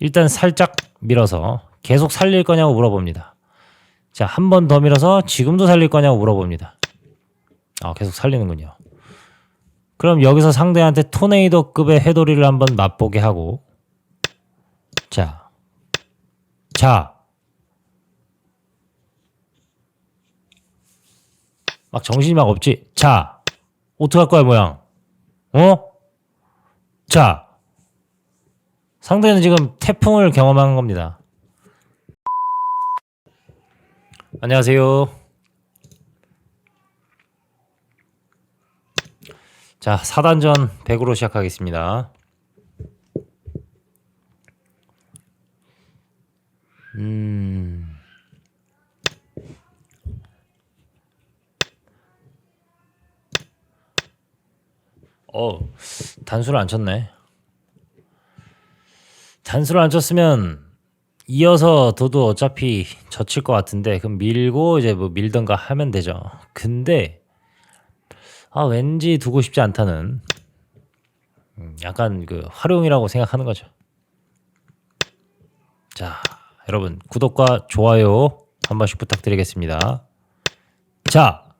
일단 살짝 밀어서 계속 살릴 거냐고 물어봅니다. 자, 한 번 더 밀어서 지금도 살릴 거냐고 물어봅니다. 아, 계속 살리는군요. 그럼 여기서 상대한테 토네이도급의 해돌이를 한번 맛보게 하고 자. 자. 막 정신이 막 없지. 자. 어떡할 거야, 모양. 어? 자. 상대는 지금 태풍을 경험한 겁니다. 안녕하세요. 자, 4단전 100으로 시작하겠습니다. 음. 어, 단수를 안 쳤네. 단수를 안 쳤으면 이어서 둬도 어차피 젖힐 것 같은데 그럼 밀고 이제 뭐 밀던가 하면 되죠. 근데 아 왠지 두고 싶지 않다는 음, 약간 그 활용이라고 생각하는 거죠. 자, 여러분 구독과 좋아요 한 번씩 부탁드리겠습니다. 자,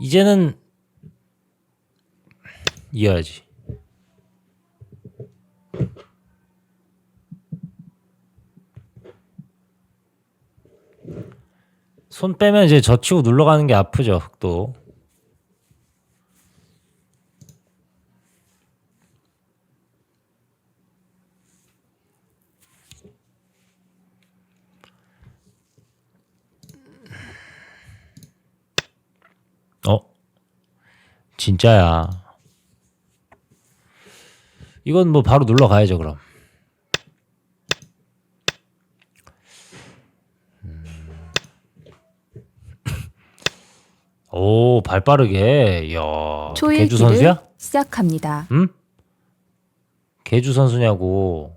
이제는 이어야지. 손 빼면 이제 젖히고 눌러가는 게 아프죠, 흑도. 어? 진짜야. 이건 뭐 바로 눌러 가야죠, 그럼. 오, 발 빠르게. 이야. 개주 선수야? 초일기를 시작합니다. 응? 개주 선수냐고.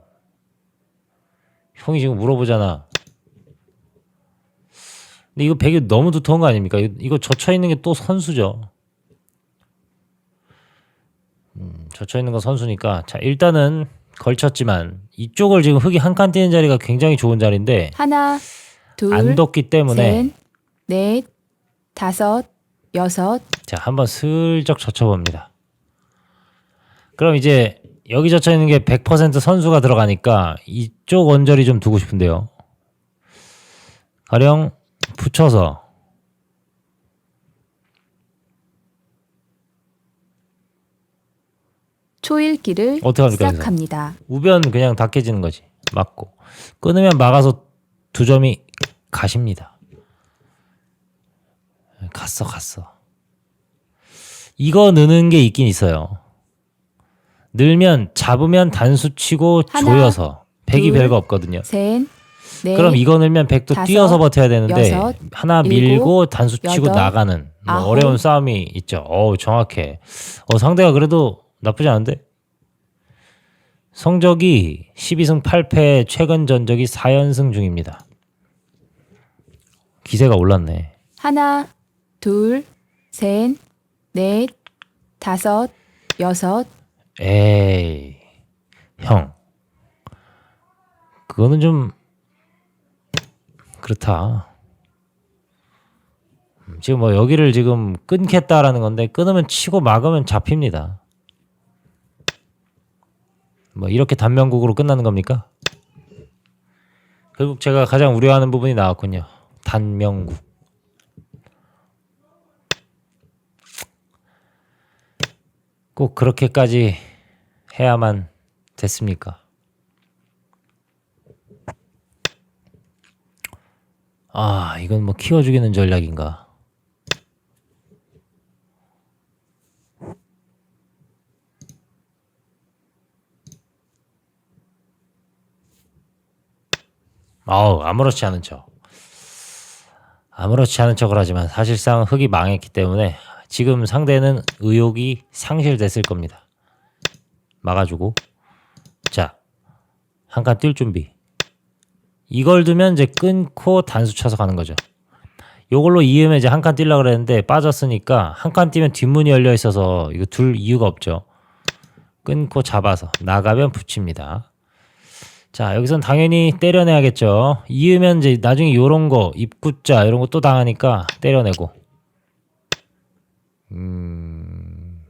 형이 지금 물어보잖아. 근데 이거 백이 너무 두터운 거 아닙니까? 이거, 이거 젖혀 있는 게 또 선수죠. 음, 젖혀 있는 건 선수니까. 자, 일단은 걸쳤지만 이쪽을 지금 흙이 한 칸 띄는 자리가 굉장히 좋은 자리인데 하나, 둘, 안 뒀기 때문에 셋, 넷, 다섯, 여섯, 자, 한번 슬쩍 젖혀봅니다. 그럼 이제 여기 젖혀 있는 게 100% 선수가 들어가니까 이쪽 원절이 좀 두고 싶은데요. 가령 붙여서 초일기를 여기서? 시작합니다. 우변 그냥 다 깨지는 거지. 맞고 끊으면 막아서 두 점이 가십니다. 갔어, 갔어. 이거 느는 게 있긴 있어요. 늘면 잡으면 단수 치고 하나, 조여서 백이 둘, 별거 없거든요. 셋, 넷, 그럼 이거 늘면 백도 다섯, 뛰어서 버텨야 되는데 여섯, 하나 일곱, 밀고 단수 치고 여덟, 나가는 뭐 아홉. 어려운 싸움이 있죠. 어우 정확해. 어 상대가 그래도 나쁘지 않은데 성적이 12승 8패 최근 전적이 4연승 중입니다. 기세가 올랐네. 하나, 둘, 셋, 넷, 다섯, 여섯, 에이 형 그거는 좀 그렇다. 음, 지금 뭐 여기를 지금 끊겠다라는 건데 끊으면 치고 막으면 잡힙니다. 뭐 이렇게 단명국으로 끝나는 겁니까? 결국 제가 가장 우려하는 부분이 나왔군요. 단명국. 꼭 그렇게까지 해야만 됐습니까? 아, 이건 뭐 키워 죽이는 전략인가? 아우, 아무렇지 않은 척. 아무렇지 않은 척을 하지만 사실상 흙이 망했기 때문에 지금 상대는 의욕이 상실됐을 겁니다. 막아주고 자 한 칸 뛸 준비 이걸 두면 이제 끊고 단수 쳐서 가는 거죠. 요걸로 이으면 이제 한 칸 뛸라 그랬는데 빠졌으니까 한 칸 뛰면 뒷문이 열려 있어서 이거 둘 이유가 없죠. 끊고 잡아서 나가면 붙입니다. 자, 여기선 당연히 때려내야겠죠. 이으면 이제 나중에 요런 거, 입구자 이런 거 또 당하니까 때려내고. 음,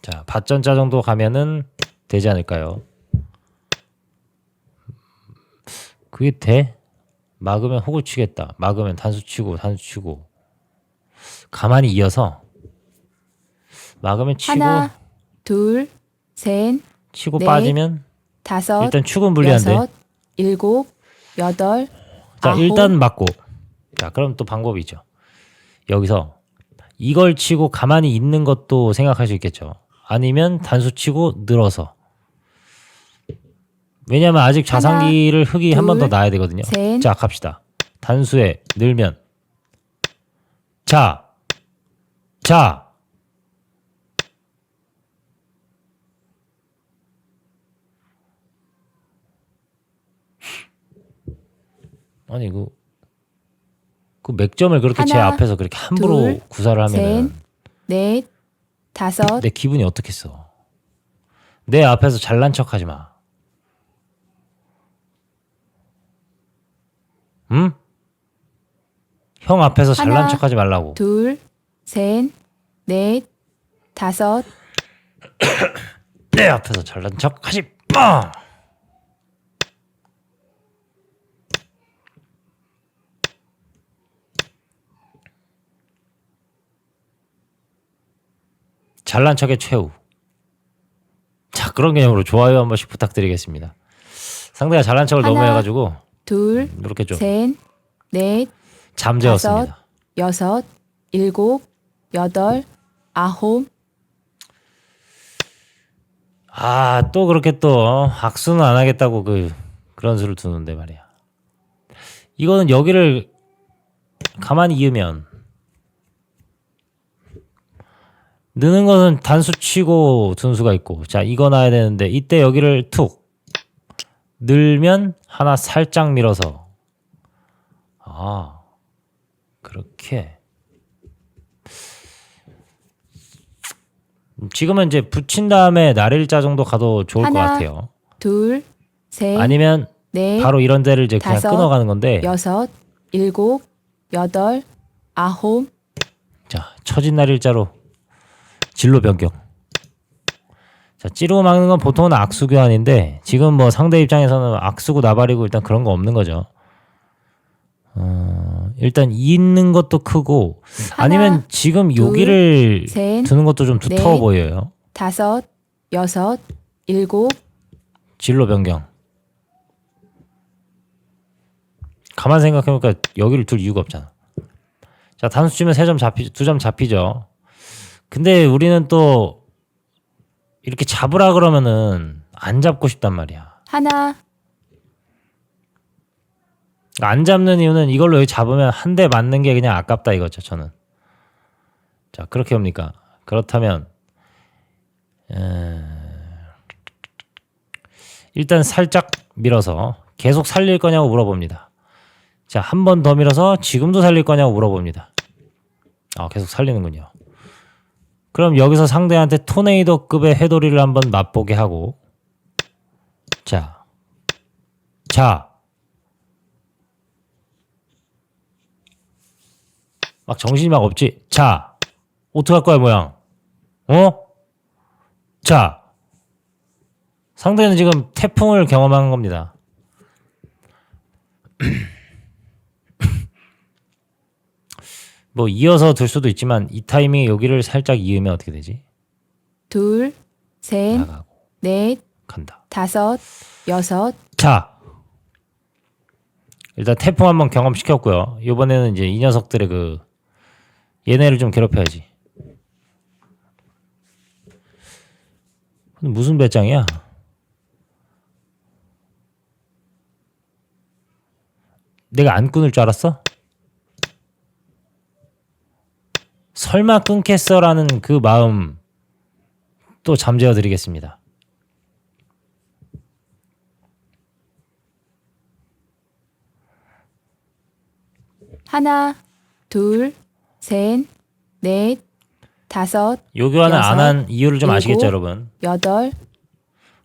자, 밭전자 정도 가면은 되지 않을까요? 그게 돼? 막으면 호구 치겠다. 막으면 단수 치고 단수 치고. 가만히 이어서 막으면 치고 하나, 둘, 셋, 치고 넷, 빠지면 다섯, 일단 축은 불리한데. 여섯, 일곱, 여덟, 자, 아홉, 일단 맞고. 자, 그럼 또 방법이 있죠. 여기서 이걸 치고 가만히 있는 것도 생각할 수 있겠죠. 아니면 단수 치고 늘어서. 왜냐면 아직 자상기를 흙이 한 번 더 둘, 놔야 되거든요. 셋. 자, 갑시다. 단수에 늘면. 자. 자. 아니 그, 그 맥점을 그렇게 제 하나, 앞에서 그렇게 함부로 둘, 구사를 하면은 셋, 넷, 다섯, 내 기분이 어떻겠어? 내 앞에서 잘난 척하지 마. 응? 형 앞에서 잘난 하나, 척하지 말라고. 둘, 셋, 넷, 다섯, 내 앞에서 잘난 척하지 마. 잘난 척의 최후. 자 그런 개념으로 좋아요 한 번씩 부탁드리겠습니다. 상대가 잘난 척을 너무 하나, 해가지고 둘, 이렇게 좀 셋, 넷, 잠재웠습니다. 여섯, 일곱, 여덟, 아홉, 아 또 그렇게 또 악수는 안 하겠다고 그 그런 수를 두는데 말이야. 이거는 여기를 가만히 이으면 느는 것은 단수 치고 둔수가 있고. 자 이거 놔야 되는데 이때 여기를 툭 늘면 하나 살짝 밀어서. 아 그렇게. 지금은 이제 붙인 다음에 날일자 정도 가도 좋을 것 하나, 같아요. 둘, 셋, 아니면 넷, 바로 이런 데를 이제 그냥 다섯, 끊어가는 건데. 여섯, 일곱, 여덟, 아홉, 자 처진 날일자로 진로 변경. 자 찌르고 막는 건 보통은 악수 교환인데 지금 뭐 상대 입장에서는 악수고 나발이고 일단 그런 거 없는 거죠. 어, 일단 있는 것도 크고 아니면 지금 둘, 여기를 셋, 두는 것도 좀 두터워 넷, 보여요. 다섯, 여섯, 일곱, 진로 변경. 가만 생각해보니까 여기를 둘 이유가 없잖아. 자 단수 치면 세 점 잡히 두 점 잡히죠. 근데 우리는 또 이렇게 잡으라 그러면은 안 잡고 싶단 말이야. 하나, 안 잡는 이유는 이걸로 여기 잡으면 한 대 맞는 게 그냥 아깝다 이거죠. 저는. 자 그렇게 옵니까? 그렇다면 에... 일단 살짝 밀어서 계속 살릴 거냐고 물어봅니다. 자, 한 번 더 밀어서 지금도 살릴 거냐고 물어봅니다. 아, 계속 살리는군요. 그럼 여기서 상대한테 토네이도급의 해돌이를 한번 맛보게 하고 자. 자. 막 정신이 막 없지. 자. 어떡할 거야, 모양? 어? 자. 상대는 지금 태풍을 경험한 겁니다. 뭐 이어서 들 수도 있지만 이 타이밍에 여기를 살짝 이으면 어떻게 되지? 둘, 셋, 나가고 넷, 간다. 다섯, 여섯, 자, 일단 태풍 한번 경험시켰고요. 이번에는 이제 이 녀석들의 그 얘네를 좀 괴롭혀야지. 근데 무슨 배짱이야? 내가 안 끊을 줄 알았어? 설마 끊겠어라는 그 마음 또 잠재워 드리겠습니다. 하나, 둘, 셋, 넷, 다섯, 요 교환을 안 한 이유를 좀 아시겠죠, 일곱, 여러분? 여덟,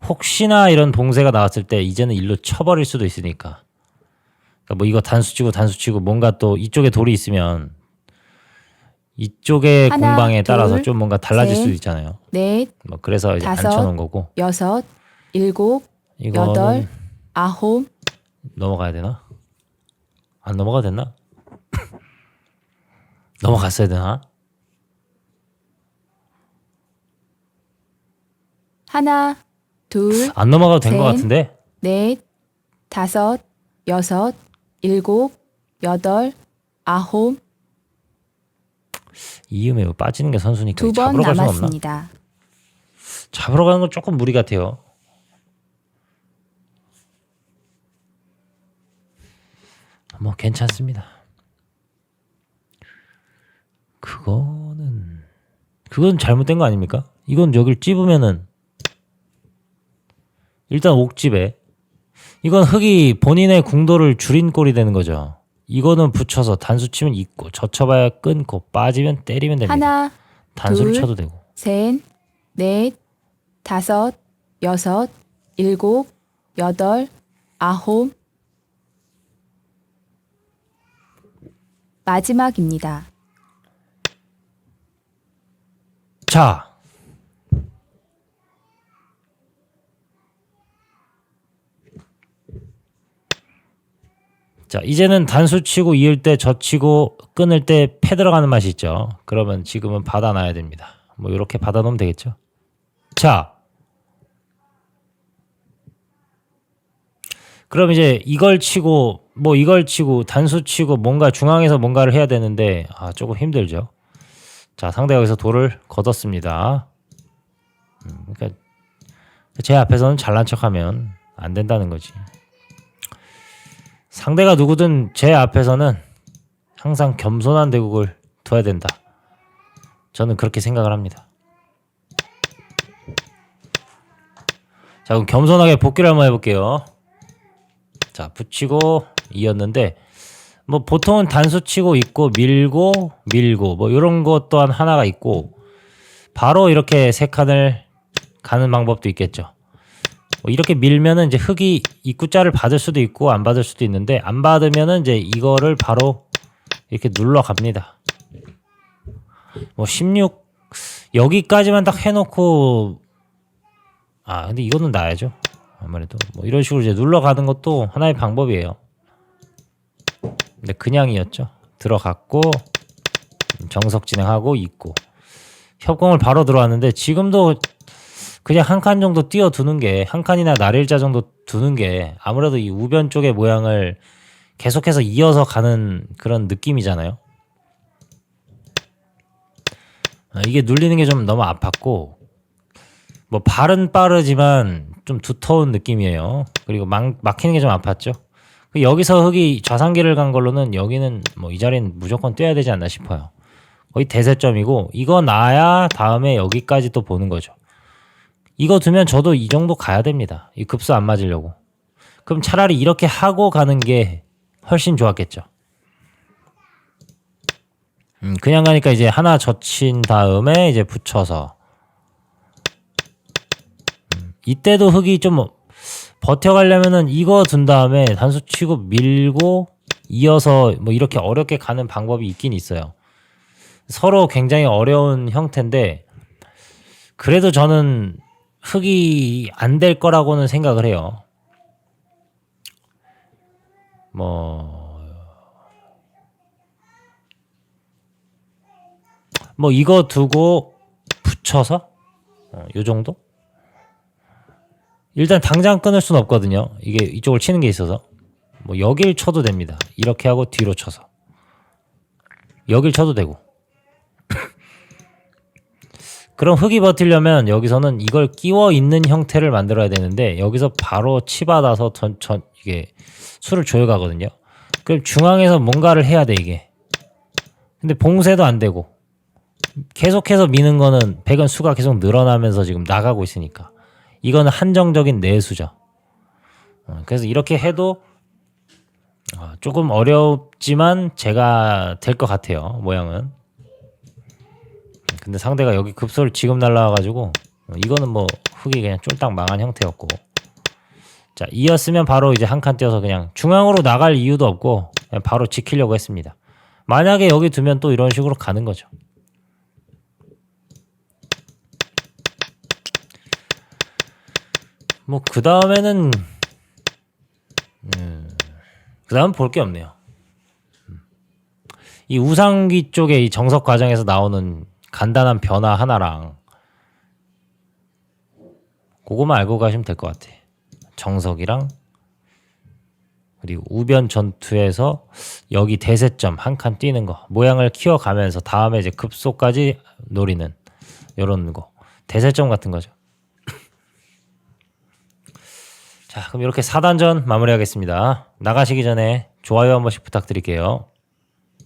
혹시나 이런 봉쇄가 나왔을 때 이제는 일로 쳐버릴 수도 있으니까. 그러니까 뭐 이거 단수 치고 단수 치고 뭔가 또 이쪽에 돌이 있으면 이쪽의 하나, 공방에 따라서 둘, 좀 뭔가 달라질 셋, 수도 있잖아요. 넷, 뭐 그래서 이제 다섯, 앉혀놓은 거고 여섯, 일곱, 이거는 여덟, 아홉, 넘어가야 되나? 안 넘어가 됐나? 넘어갔어야 되나? 하나, 둘, 안 넘어가도 된 것 셋. 같은데? 넷, 다섯, 여섯, 일곱, 여덟, 아홉, 이음에 뭐 빠지는 게 선수니까 두 번 잡으러 갈 수는 없나? 남았습니다. 잡으러 가는 건 조금 무리 같아요. 뭐 괜찮습니다. 그거는 그건 잘못된 거 아닙니까? 이건 여길 찝으면은 일단 옥집에 이건 흙이 본인의 궁도를 줄인 꼴이 되는 거죠. 이거는 붙여서 단수 치면 있고 젖혀봐야 끊고 빠지면 때리면 됩니다. 하나, 단수를 둘, 쳐도 되고 셋, 넷, 다섯, 여섯, 일곱, 여덟, 아홉. 마지막입니다. 자. 자, 이제는 단수 치고 이을 때 젖히고 끊을 때 패 들어가는 맛이 있죠. 그러면 지금은 받아 놔야 됩니다. 뭐 이렇게 받아 놓으면 되겠죠. 자. 그럼 이제 이걸 치고 뭐 이걸 치고 단수 치고 뭔가 중앙에서 뭔가를 해야 되는데 아 조금 힘들죠. 자, 상대가 여기서 돌을 걷었습니다. 음, 그러니까 제 앞에서는 잘난 척하면 안 된다는 거지. 상대가 누구든 제 앞에서는 항상 겸손한 대국을 둬야 된다. 저는 그렇게 생각을 합니다. 자, 그럼 겸손하게 복귀를 한번 해볼게요. 자, 붙이고 이었는데 뭐 보통은 단수 치고 있고 밀고 밀고 뭐 이런 것 또한 하나가 있고 바로 이렇게 세 칸을 가는 방법도 있겠죠. 뭐 이렇게 밀면은 이제 흙이 입구자를 받을 수도 있고 안 받을 수도 있는데 안 받으면은 이제 이거를 바로 이렇게 눌러 갑니다. 뭐 16 여기까지만 딱 해놓고 아 근데 이거는 놔야죠. 아무래도 뭐 이런 식으로 이제 눌러 가는 것도 하나의 방법이에요. 근데 그냥이었죠. 들어갔고 정석 진행하고 있고 협공을 바로 들어왔는데 지금도 그냥 한 칸 정도 띄어 두는 게 한 칸이나 날일자 정도 두는 게 아무래도 이 우변 쪽의 모양을 계속해서 이어서 가는 그런 느낌이잖아요. 아, 이게 눌리는 게 좀 너무 아팠고 뭐 발은 빠르지만 좀 두터운 느낌이에요. 그리고 막, 막히는 게 좀 아팠죠. 그 여기서 흙이 좌상기를 간 걸로는 여기는 뭐 이 자리는 무조건 뛰어야 되지 않나 싶어요. 거의 대세점이고 이거 나야 다음에 여기까지 또 보는 거죠. 이거 두면 저도 이 정도 가야 됩니다. 이 급수 안 맞으려고. 그럼 차라리 이렇게 하고 가는 게 훨씬 좋았겠죠. 음, 그냥 가니까 이제 하나 젖힌 다음에 이제 붙여서 음, 이때도 흙이 좀 버텨가려면은 이거 둔 다음에 단수 치고 밀고 이어서 뭐 이렇게 어렵게 가는 방법이 있긴 있어요. 서로 굉장히 어려운 형태인데 그래도 저는 흙이 안 될 거라고는 생각을 해요. 뭐, 뭐 이거 두고 붙여서 어, 요 정도? 일단 당장 끊을 수는 없거든요. 이게 이쪽을 치는 게 있어서 뭐 여길 쳐도 됩니다. 이렇게 하고 뒤로 쳐서 여길 쳐도 되고. 그럼 흙이 버티려면 여기서는 이걸 끼워 있는 형태를 만들어야 되는데 여기서 바로 치받아서 전, 전 이게 수를 조여가거든요. 그럼 중앙에서 뭔가를 해야 돼 이게. 근데 봉쇄도 안 되고 계속해서 미는 거는 백은 수가 계속 늘어나면서 지금 나가고 있으니까 이거는 한정적인 내수죠. 어, 그래서 이렇게 해도 어, 조금 어렵지만 제가 될 것 같아요 모양은. 근데 상대가 여기 급소를 지금 날라와가지고 어, 이거는 뭐 흙이 그냥 쫄딱 망한 형태였고 자 이었으면 바로 이제 한칸 띄어서 그냥 중앙으로 나갈 이유도 없고 그냥 바로 지키려고 했습니다. 만약에 여기 두면 또 이런 식으로 가는 거죠. 뭐 그 다음에는 그 다음 볼 게 없네요. 음. 이 우상기 쪽에 이 정석 과정에서 나오는 간단한 변화 하나랑 그거만 알고 가시면 될 것 같아. 정석이랑 그리고 우변 전투에서 여기 대세점 한 칸 뛰는 거 모양을 키워가면서 다음에 이제 급소까지 노리는 요런 거 대세점 같은 거죠. 자 그럼 이렇게 4단전 마무리하겠습니다. 나가시기 전에 좋아요 한 번씩 부탁드릴게요.